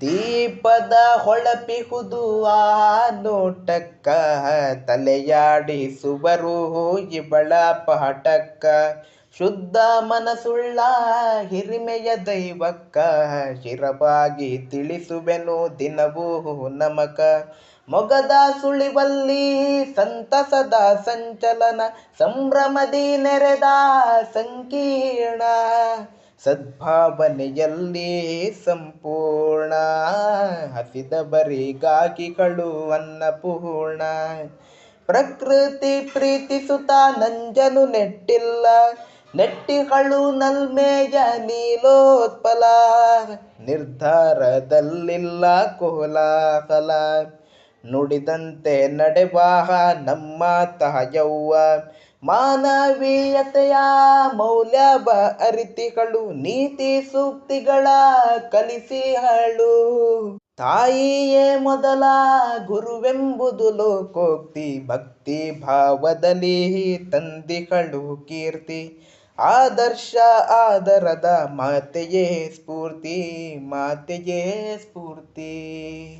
ದೀಪದ ಹೊಳಪಿಹುದು ಆ ನೋಟಕ್ಕ ತಲೆಯಾಡಿಸುವರು ಇವಳ ಪಾಠಕ್ಕ. ಶುದ್ಧ ಮನಸುಳ್ಳ ಹಿರಿಮೆಯ ದೈವಕ್ಕ ಶಿರವಾಗಿ ತಿಳಿಸುವೆನು ದಿನವೂ ನಮಕ. ಮೊಗದ ಸುಳಿವಲ್ಲಿ ಸಂತಸದ ಸಂಚಲನ, ಸಂಭ್ರಮದಿ ನೆರೆದ ಸಂಕೀರ್ಣ. ಸದ್ಭಾವನೆಯಲ್ಲಿ ಸಂಪೂರ್ಣ ಹಸಿದ ಬರಿಗಾಗಿಗಳು ಅನ್ನಪೂರ್ಣ ಪ್ರಕೃತಿ ಪ್ರೀತಿಸುತ್ತ ನಂಜನು ನೆಟ್ಟಿಲ್ಲ ನೆಟ್ಟಿಗಳು ನಲ್ಮೇಯ ನೀಲೋತ್ಪಲ. ನಿರ್ಧಾರದಲ್ಲಿಲ್ಲ ಕೋಲಾಹಲ. ನುಡಿದಂತೆ ನಡೆವಾಹ ನಮ್ಮ ತಾಯವ್ವ. ಮಾನವೀಯತೆಯ ಮೌಲ್ಯವ ಅರಿತಿಗಳು, ನೀತಿ ಸೂಕ್ತಿಗಳ ಕಲಿಸಿಹಳು. ತಾಯಿಯೇ ಮೊದಲ ಗುರುವೆಂಬುದು ಲೋಕೋಕ್ತಿ, ಭಕ್ತಿ ಭಾವದಲ್ಲಿ ತಂದಿಗಳು ಕೀರ್ತಿ. ಆದರ್ಶ ಆದರದ ಮಾತೆಯೇ ಸ್ಫೂರ್ತಿ ಮಾತೆಯೇ ಸ್ಫೂರ್ತಿ.